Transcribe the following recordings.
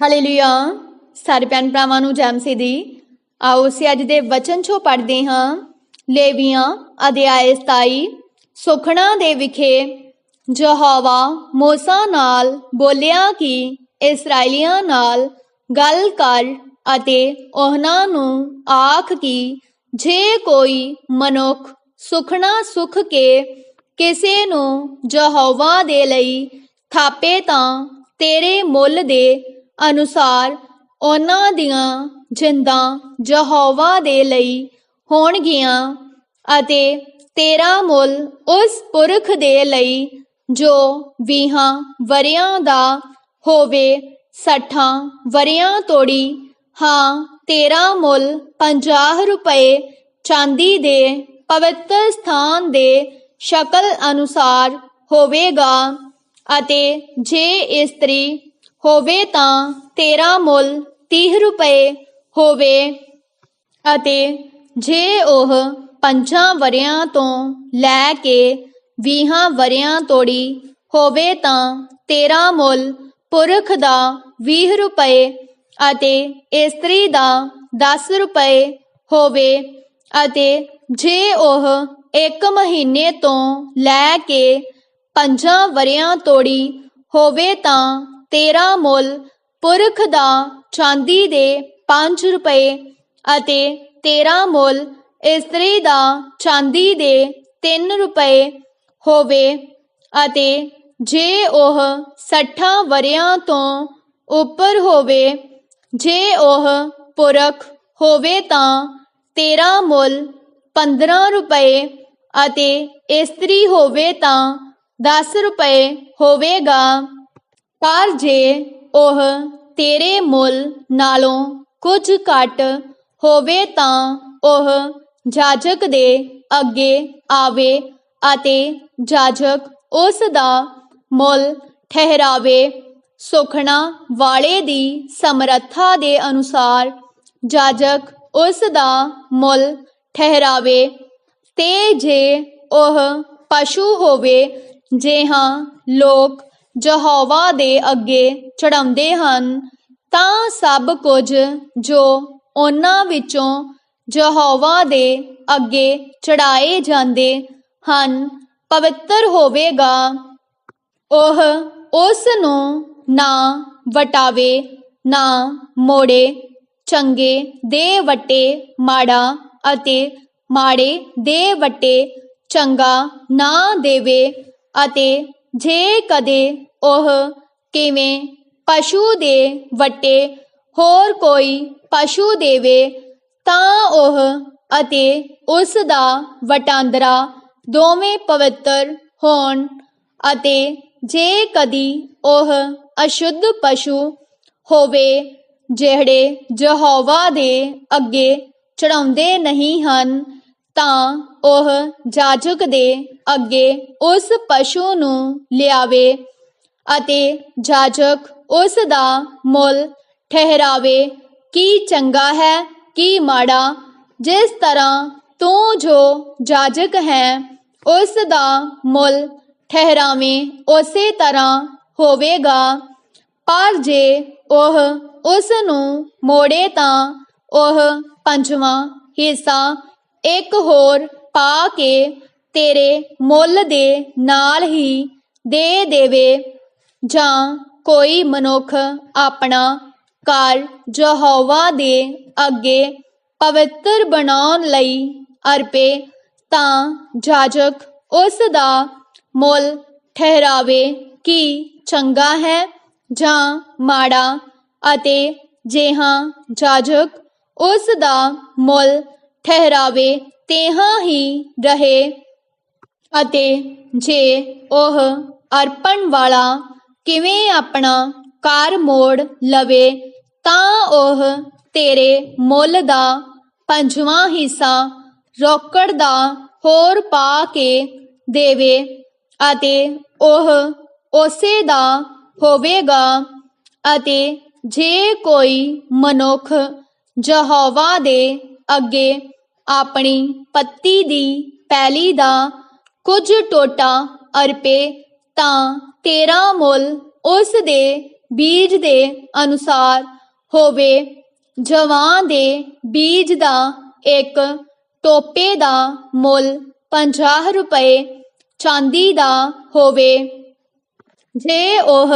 Hallelujah ਸਾਰੇ ਭੈਣ ਭਰਾਵਾਂ ਨੂੰ ਜੈਮ ਜੈਮਸੀ ਦੀ ਆਓ ਅਸੀਂ ਅੱਜ ਦੇ ਵਚਨ ਚੋਂ ਪੜ੍ਹਦੇ ਹਾਂ। ਲੇਵੀਆਂ, ਅਧਿਆਇ 27 ਸੁਖਣਾ ਦੇ ਵਿਖੇ ਜਹਵਾ ਮੋਸਾ ਨਾਲ ਬੋਲਿਆ ਕਿ ਇਸرائیਲੀਆਂ ਨਾਲ ਗੱਲ ਕਰ ਅਤੇ ਉਹਨਾਂ ਨੂੰ ਆਖ ਕਿ ਜੇ ਕੋਈ ਮਨੁੱਖ ਸੁਖਣਾ ਸੁਖ ਕੇ ਕਿਸੇ ਨੂੰ ਜਹਵਾ ਦੇ ਲਈ ਥਾਪੇ ਤਾਂ ਤੇਰੇ ਮੁੱਲ ਦੇ ਅਨੁਸਾਰ ਉਹਨਾਂ ਦੀਆਂ ਜਿੰਦਾਂ ਯਹੋਵਾ ਦੇ ਲਈ ਹੋਣਗੀਆਂ ਅਤੇ ਤੇਰਾ ਮੁੱਲ ਉਸ ਪੁਰਖ ਦੇ ਲਈ ਜੋ ਵੀਹਾਂ ਵਰਿਆਂ ਦਾ ਹੋਵੇ, ਸੱਠਾਂ ਵਰਿਆਂ ਤੋੜੀ, ਹਾਂ, ਤੇਰਾ ਮੁੱਲ 50 ਰੁਪਏ ਚਾਂਦੀ ਦੇ ਪਵਿੱਤਰ ਸਥਾਨ ਦੇ ਸ਼ਕਲ ਅਨੁਸਾਰ ਹੋਵੇਗਾ ਅਤੇ ਜੇ ਇਸਤਰੀ ਹੋਵੇ ਤਾਂ ਤੇਰਾ ਮੁੱਲ 30 ਰੁਪਏ ਹੋਵੇ। ਅਤੇ ਜੇ ਉਹ ਪੰਜਾਂ ਵਰਿਆਂ ਤੋਂ ਲੈ ਕੇ ਵੀਹਾਂ ਵਰਿਆਂ ਤੋੜੀ ਹੋਵੇ ਤਾਂ ਤੇਰਾ ਮੁੱਲ ਪੁਰਖ ਦਾ 20 ਰੁਪਏ ਅਤੇ ਇਸਤਰੀ ਦਾ 10 ਰੁਪਏ ਹੋਵੇ। ਅਤੇ ਜੇ ਉਹ ਇੱਕ ਮਹੀਨੇ ਤੋਂ ਲੈ ਕੇ ਪੰਜਾਂ ਵਰਿਆਂ ਤੋੜੀ ਹੋਵੇ ਤਾਂ ਤੇਰਾ ਮੁੱਲ ਪੁਰਖ ਦਾ ਚਾਂਦੀ ਦੇ 5 ਰੁਪਏ ਅਤੇ ਤੇਰਾ ਮੁੱਲ ਇਸਤਰੀ ਦਾ ਚਾਂਦੀ ਦੇ 3 ਰੁਪਏ ਹੋਵੇ ਅਤੇ ਜੇ ਉਹ 60 ਵਰਿਆਂ ਤੋਂ ਉੱਪਰ ਹੋਵੇ, ਜੇ ਉਹ ਪੁਰਖ ਹੋਵੇ ਤਾਂ ਤੇਰਾ ਮੁੱਲ 15 ਰੁਪਏ ਅਤੇ ਇਸਤਰੀ ਹੋਵੇ ਤਾਂ 10 ਰੁਪਏ ਹੋਵੇਗਾ। ਪਰ ਜੇ ਉਹ ਤੇਰੇ ਮੁੱਲ ਨਾਲੋਂ ਕੁਝ ਘੱਟ ਹੋਵੇ ਤਾਂ ਉਹ ਜਾਜਕ ਦੇ ਅੱਗੇ ਆਵੇ ਅਤੇ ਜਾਜਕ ਉਸ ਦਾ ਮੁੱਲ ਠਹਿਰਾਵੇ। ਸੁਖਣਾ ਵਾਲੇ ਦੀ ਸਮਰੱਥਾ ਦੇ ਅਨੁਸਾਰ ਜਾਜਕ ਉਸ ਦਾ ਮੁੱਲ ਠਹਿਰਾਵੇ ਤੇ ਜੇ ਉਹ ਪਸ਼ੂ ਹੋਵੇ, ਜੇ ਹਾਂ ਲੋਕ ਯਹੋਵਾ ਦੇ ਅੱਗੇ ਚੜਾਉਂਦੇ ਹਨ, ਤਾਂ ਸਭ ਕੁਝ ਜੋ ਉਹਨਾਂ ਵਿੱਚੋਂ ਯਹੋਵਾ ਦੇ ਅੱਗੇ ਚੜਾਏ ਜਾਂਦੇ ਹਨ, ਪਵਿੱਤਰ ਹੋਵੇਗਾ। ਉਹ ਉਸ ਨੂੰ ਨਾ ਵਟਾਵੇ, ਨਾ ਮੋੜੇ, ਚੰਗੇ ਦੇ ਵਟੇ ਮਾੜਾ ਅਤੇ ਮਾੜੇ ਦੇ ਵਟੇ ਚੰਗਾ ਨਾ ਦੇਵੇ ਅਤੇ ਜੇ ਕਦੇ ਉਹ ਕਿਵੇਂ ਪਸ਼ੂ ਦੇ ਵੱਟੇ ਹੋਰ ਕੋਈ ਪਸ਼ੂ ਦੇਵੇ ਤਾਂ ਉਹ ਅਤੇ ਉਸ ਦਾ ਵਟਾਂਦਰਾ ਦੋਵੇਂ ਪਵਿੱਤਰ ਹੋਣ ਅਤੇ ਜੇ ਕਦੀ ਉਹ ਅਸ਼ੁੱਧ ਪਸ਼ੂ ਹੋਵੇ ਜਿਹੜੇ ਯਹੋਵਾ ਦੇ ਅੱਗੇ ਚੜਾਉਂਦੇ ਨਹੀਂ ਹਨ ਤਾਂ ਉਹ ਜਾਜਕ ਦੇ ਅੱਗੇ ਉਸ ਪਸ਼ੂ ਨੂੰ ਲਿਆਵੇ ਅਤੇ ਜਾਜਕ ਉਸ ਦਾ ਮੁੱਲ ਠਹਿਰਾਵੇ, ਕੀ ਚੰਗਾ ਹੈ, ਕੀ ਮਾੜਾ, ਜਿਸ ਤਰ੍ਹਾਂ ਤੂੰ ਜੋ ਜਾਜਕ ਹੈ, ਉਸ ਦਾ ਮੁੱਲ ਠਹਿਰਾਵੇਂ, ਉਸੇ ਤਰ੍ਹਾਂ ਹੋਵੇਗਾ। ਪਰ ਜੇ ਉਹ ਉਸ ਨੂੰ ਮੋੜੇ ਤਾਂ ਉਹ ਪੰਜਵਾਂ ਹਿੱਸਾ ਇੱਕ ਹੋਰ ਪਾ ਕੇ ਤੇਰੇ ਮੁੱਲ ਦੇ ਨਾਲ ਹੀ ਦੇ ਦੇਵੇ ਜਾਂ ਕੋਈ ਮਨੁੱਖ ਆਪਣਾ ਘਰ ਯਹੋਵਾ ਦੇ ਅੱਗੇ ਪਵਿੱਤਰ ਬਣਾਉਣ ਲਈ ਅਰਪੇ ਤਾਂ ਜਾਜਕ ਉਸ ਦਾ ਮੁੱਲ ਠਹਿਰਾਵੇ ਕਿ ਚੰਗਾ ਹੈ ਜਾਂ ਮਾੜਾ ਅਤੇ ਜੇ ਹਾਂ ਜਾਜਕ ਉਸ ਦਾ ਮੁੱਲ ਠਹਿਰਾਵੇ, ਤੇਹਾਂ ਹੀ ਰਹੇ। ਅਤੇ ਜੇ ਉਹ ਅਰਪਣ ਵਾਲਾ ਕਿਵੇਂ ਆਪਣਾ ਕਾਰ ਮੋੜ ਲਵੇ, ਤਾਂ ਉਹ ਤੇਰੇ ਮੁੱਲ ਦਾ ਪੰਜਵਾਂ ਹਿੱਸਾ ਰੋਕੜ ਦਾ ਹੋਰ ਪਾ ਕੇ ਦੇਵੇ ਅਤੇ ਉਹ ਉਸੇ ਦਾ ਹੋਵੇਗਾ। ਅਤੇ ਜੇ ਕੋਈ ਮਨੁੱਖ ਯਹੋਵਾ ਦੇ ਅੱਗੇ ਆਪਣੀ ਪੱਤੀ ਦੀ ਪੈਲੀ ਦਾ ਕੁਝ ਟੋਟਾ ਅਰਪੇ ਤਾਂ ਤੇਰਾ ਮੁੱਲ ਉਸ ਦੇ ਬੀਜ ਦੇ ਅਨੁਸਾਰ ਹੋਵੇ। ਜਵਾਂ ਦੇ ਬੀਜ ਦਾ ਇੱਕ ਟੋਪੇ ਦਾ ਮੁੱਲ 50 ਰੁਪਏ ਚਾਂਦੀ ਦਾ ਹੋਵੇ। ਜੇ ਉਹ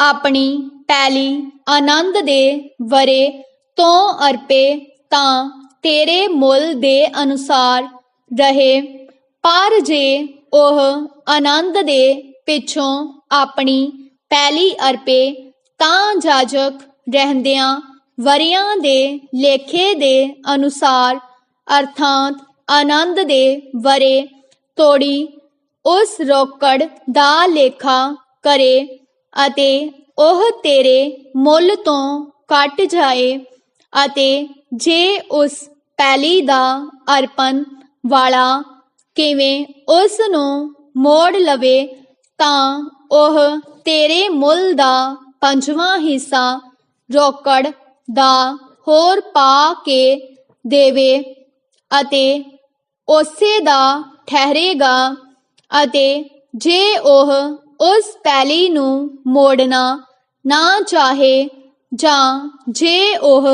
ਆਪਣੀ ਪੈਲੀ ਆਨੰਦ ਦੇ ਵਰੇ ਤੋਂ ਅਰਪੇ ਤਾਂ ਤੇਰੇ ਮੁੱਲ ਦੇ ਅਨੁਸਾਰ ਰਹੇ। ਪਰ ਜੇ ਉਹ ਆਨੰਦ ਦੇ ਪਿੱਛੋਂ ਆਪਣੀ ਪੈਲੀ ਅਰਪੇ, ਤਾਂ ਜਾਜਕ ਰਹਿੰਦਿਆਂ ਵਰਿਆਂ ਦੇ ਲੇਖੇ ਦੇ ਅਨੁਸਾਰ ਅਰਥਾਤ ਆਨੰਦ ਦੇ ਵਰੇ ਤੋੜੀ, ਉਸ ਰੋਕੜ ਦਾ ਲੇਖਾ ਕਰੇ ਅਤੇ ਉਹ ਤੇਰੇ ਮੁੱਲ ਤੋਂ ਕੱਟ ਜਾਏ ਅਤੇ ਜੇ ਉਸ ਪੈਲੀ ਦਾ ਅਰਪਣ ਵਾਲਾ ਕਿਵੇਂ ਉਸ ਨੂੰ ਮੋੜ ਲਵੇ ਤਾਂ ਉਹ ਤੇਰੇ ਮੁੱਲ ਦਾ ਪੰਜਵਾਂ ਹਿੱਸਾ ਰੋਕੜ ਦਾ ਹੋਰ ਪਾ ਕੇ ਦੇਵੇ ਅਤੇ ਉਸੇ ਦਾ ਠਹਿਰੇਗਾ ਅਤੇ ਜੇ ਉਹ ਉਸ ਪੈਲੀ ਨੂੰ ਮੋੜਨਾ ਨਾ ਚਾਹੇ ਜਾਂ ਜੇ ਉਹ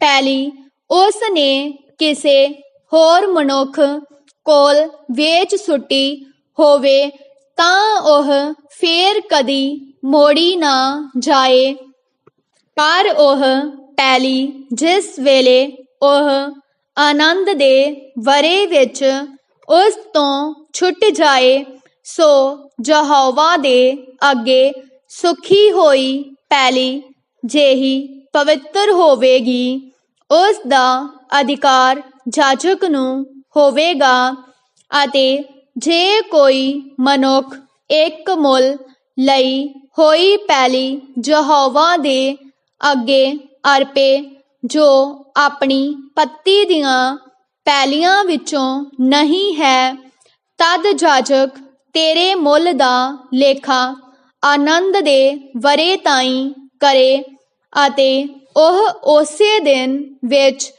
ਪੈਲੀ। ਉਸ ਨੇ ਕਿਸੇ ਹੋਰ ਮਨੁੱਖ ਕੋਲ ਵੇਚ ਸੁੱਟੀ ਹੋਵੇ ਤਾਂ ਉਹ ਫੇਰ ਕਦੀ ਮੋੜੀ ਨਾ ਜਾਏ। ਪਰ ਉਹ ਪੈਲੀ ਜਿਸ ਵੇਲੇ ਉਹ ਆਨੰਦ ਦੇ ਵਰੇ ਵਿੱਚ ਉਸ ਤੋਂ ਛੁੱਟ ਜਾਏ, ਸੋ ਯਹੋਵਾ ਦੇ ਅੱਗੇ ਸੁਖੀ ਹੋਈ ਪੈਲੀ ਜਿਹੀ ਪਵਿੱਤਰ ਹੋਵੇਗੀ। ਉਸ ਦਾ ਅਧਿਕਾਰ ਜਾਜਕ ਨੂੰ ਹੋਵੇਗਾ ਅਤੇ ਜੇ ਕੋਈ ਮਨੁੱਖ ਇੱਕ ਮੁੱਲ ਲਈ ਹੋਈ ਪੈਲੀ ਯਹੋਵਾ ਦੇ ਅੱਗੇ ਅਰਪੇ, ਜੋ ਆਪਣੀ ਪੱਤੀ ਦੀਆਂ ਪੈਲੀਆਂ ਵਿੱਚੋਂ ਨਹੀਂ ਹੈ, ਤਦ ਜਾਜਕ ਤੇਰੇ ਮੁੱਲ ਦਾ ਲੇਖਾ ਆਨੰਦ ਦੇ ਵਰੇ ਤਾਈਂ ਕਰੇ ਅਤੇ ਉਹ ਉਸੇ ਦਿਨ ਵਿੱਚ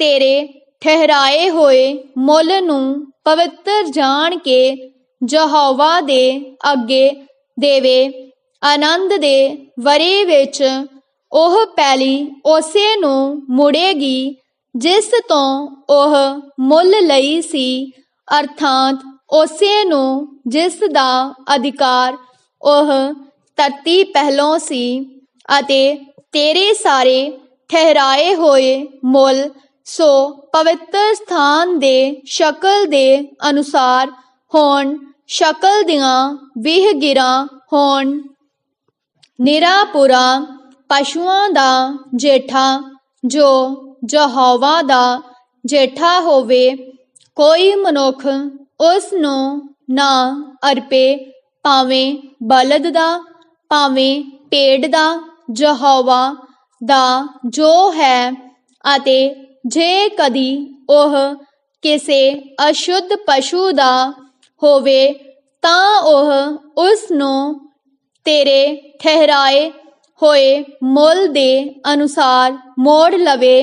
ਤੇਰੇ ਠਹਿਰਾਏ ਹੋਏ ਮੁੱਲ ਨੂੰ ਪਵਿੱਤਰ ਜਾਣ ਕੇ ਯਹੋਵਾ ਦੇ ਅੱਗੇ ਦੇਵੇ। ਆਨੰਦ ਦੇ ਵਰੇ ਵਿੱਚ ਉਹ ਪੈਲੀ ਉਸੇ ਨੂੰ ਮੁੜੇਗੀ, ਜਿਸ ਤੋਂ ਉਹ ਮੁੱਲ ਲਈ ਸੀ, ਅਰਥਾਤ ਉਸੇ ਨੂੰ ਜਿਸ ਦਾ ਅਧਿਕਾਰ ਉਹ ਧਰਤੀ ਪਹਿਲੋਂ ਸੀ ਅਤੇ ਤੇਰੇ ਸਾਰੇ ਠਹਿਰਾਏ ਹੋਏ ਮੁੱਲ ਸੋ ਪਵਿੱਤਰ ਸਥਾਨ ਦੇ ਸ਼ਕਲ ਦੇ ਅਨੁਸਾਰ ਹੋਣ, ਸ਼ਕਲ ਦੀਆਂ ਵੀਹ ਗਿਰਾਂ ਹੋਣ। ਨਿਰਾਪੁਰਾ ਪਸ਼ੂਆਂ ਦਾ ਜੇਠਾ, ਜੋ ਯਹੋਵਾ ਦਾ ਜੇਠਾ ਹੋਵੇ, ਕੋਈ ਮਨੁੱਖ ਉਸ ਨੂੰ ਨਾ ਅਰਪੇ, ਭਾਵੇਂ ਬਲਦ ਦਾ, ਭਾਵੇਂ ਪੇੜ ਦਾ। ਯਹੋਵਾ ਦਾ ਜੋ ਹੈ ਅਤੇ ਜੇ ਕਦੀ ਉਹ ਕਿਸੇ ਅਸ਼ੁੱਧ ਪਸ਼ੂ ਦਾ ਹੋਵੇ, ਤਾਂ ਉਹ ਉਸ ਨੂੰ ਤੇਰੇ ਠਹਿਰਾਏ ਹੋਏ ਮੁੱਲ ਦੇ ਅਨੁਸਾਰ ਮੋੜ ਲਵੇ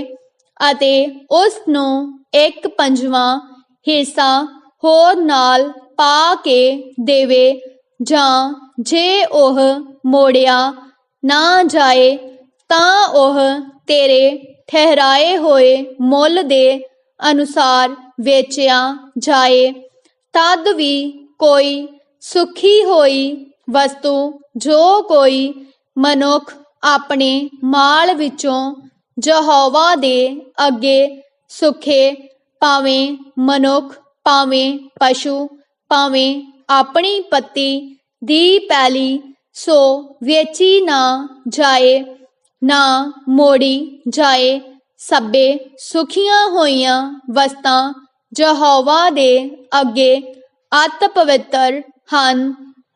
ਅਤੇ ਉਸ ਨੂੰ ਇੱਕ ਪੰਜਵਾਂ ਹਿੱਸਾ ਹੋਰ ਨਾਲ ਪਾ ਕੇ ਦੇਵੇ ਜਾਂ ਜੇ ਉਹ ਮੋੜਿਆ ਨਾ ਜਾਏ ਤਾਂ ਉਹ ਤੇਰੇ ਠਹਿਰਾਏ ਹੋਏ ਮੁੱਲ ਦੇ ਅਨੁਸਾਰ ਵੇਚਿਆ ਜਾਏ। ਤਦ ਵੀ ਕੋਈ ਸੁਖੀ ਹੋਈ ਵਸਤੂ ਜੋ ਕੋਈ ਮਨੁੱਖ ਆਪਣੇ ਮਾਲ ਵਿੱਚੋਂ ਯਹੋਵਾ ਦੇ ਅੱਗੇ ਸੁਖੇ, ਭਾਵੇਂ ਮਨੁੱਖ, ਭਾਵੇਂ ਪਸ਼ੂ, ਭਾਵੇਂ ਆਪਣੀ ਪੱਤੀ ਦੀ ਪੈਲੀ ਸੋ ਵੇਚੀ ਨਾ ਜਾਏ, ਨਾ ਮੋੜੀ ਜਾਏ, ਸਭੇ ਸੁਖੀਆਂ ਹੋਈਆਂ ਵਸਤਾਂ ਯਹੋਵਾ ਦੇ ਅੱਗੇ ਅਤ ਪਵਿੱਤਰ ਹਨ,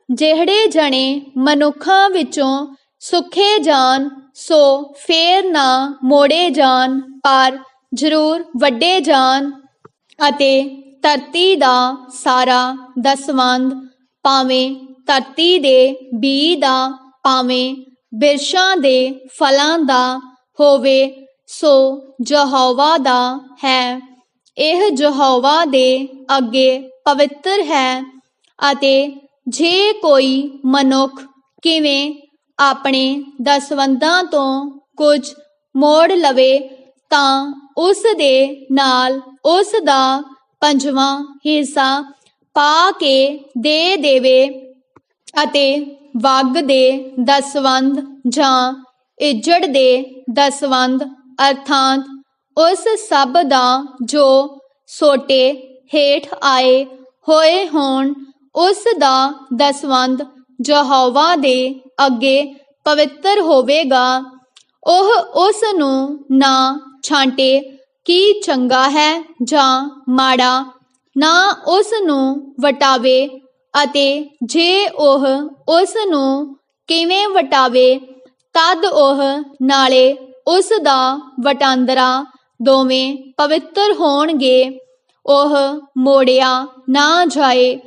ਜਿਹੜੇ ਜਣੇ ਮਨੁੱਖਾਂ ਵਿੱਚੋਂ ਸੁਖੇ ਜਾਣ ਸੋ ਫੇਰ ਨਾ ਮੋੜੇ ਜਾਣ ਪਰ ਜ਼ਰੂਰ ਵੱਡੇ ਜਾਣ ਅਤੇ ਧਰਤੀ ਦਾ ਸਾਰਾ ਦਸਵੰਦ ਭਾਵੇਂ ਧਰਤੀ ਦੇ ਬੀ ਦਾ ਭਾਵੇਂ ਬਿਰਸ਼ਾਂ ਦੇ ਫਲਾਂ ਦਾ ਹੋਵੇ, ਸੋ ਯਹੋਵਾ ਦਾ ਹੈ। ਇਹ ਯਹੋਵਾ ਦੇ ਅੱਗੇ ਪਵਿੱਤਰ ਹੈ ਅਤੇ ਜੇ ਕੋਈ ਮਨੁੱਖ ਕਿਵੇਂ ਆਪਣੇ ਦਸਵੰਧਾਂ ਤੋਂ ਕੁਝ ਮੋੜ ਲਵੇ, ਤਾਂ ਉਸ ਦੇ ਨਾਲ ਉਸ ਦਾ ਪੰਜਵਾਂ ਹਿੱਸਾ ਪਾ ਕੇ ਦੇ ਦੇਵੇ। ਅਤੇ ਵੱਗ ਦੇ ਦਸਵੰਧ ਜਾਂ ਇੱਜੜ ਦੇ ਦਸਵੰਧ ਅਰਥਾਤ ਉਸ ਸਭ ਦਾ ਜੋ ਸੋਟੇ ਹੇਠ ਆਏ ਹੋਏ ਹੋਣ, ਉਸ ਦਾ ਦਸਵੰਧ ਯਹੋਵਾ ਦੇ ਅੱਗੇ ਪਵਿੱਤਰ ਹੋਵੇਗਾ। ਉਹ ਉਸ ਨੂੰ ਨਾ ਛਾਂਟੇ ਕੀ ਚੰਗਾ ਹੈ ਜਾਂ ਮਾੜਾ, ਨਾ ਉਸ ਨੂੰ ਵਟਾਵੇ ਅਤੇ ਜੇ ਉਹ ਉਸ ਨੂੰ ਕਿਵੇਂ ਵਟਾਵੇ, ਤਦ ਉਹ ਨਾਲੇ ਉਸ ਦਾ ਵਟਾਂਦਰਾ ਦੋਵੇਂ ਪਵਿੱਤਰ ਹੋਣਗੇ। ਉਹ ਮੋੜਿਆ ਨਾ ਜਾਏ,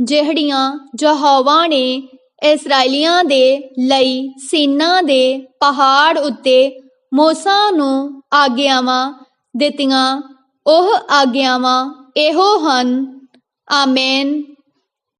ਜਿਹੜੀਆਂ ਜਹੋਵਾ ਨੇ ਇਸرائیਲੀਆਂ ਦੇ ਲਈ ਸੀਨਾ ਦੇ ਪਹਾੜ ਉੱਤੇ ਮੋਸਾ ਨੂੰ ਆਗਿਆਵਾਂ ਦਿੱਤੀਆਂ, ਉਹ ਆਗਿਆਵਾਂ ਇਹੋ ਹਨ। ਆਮੇਨ।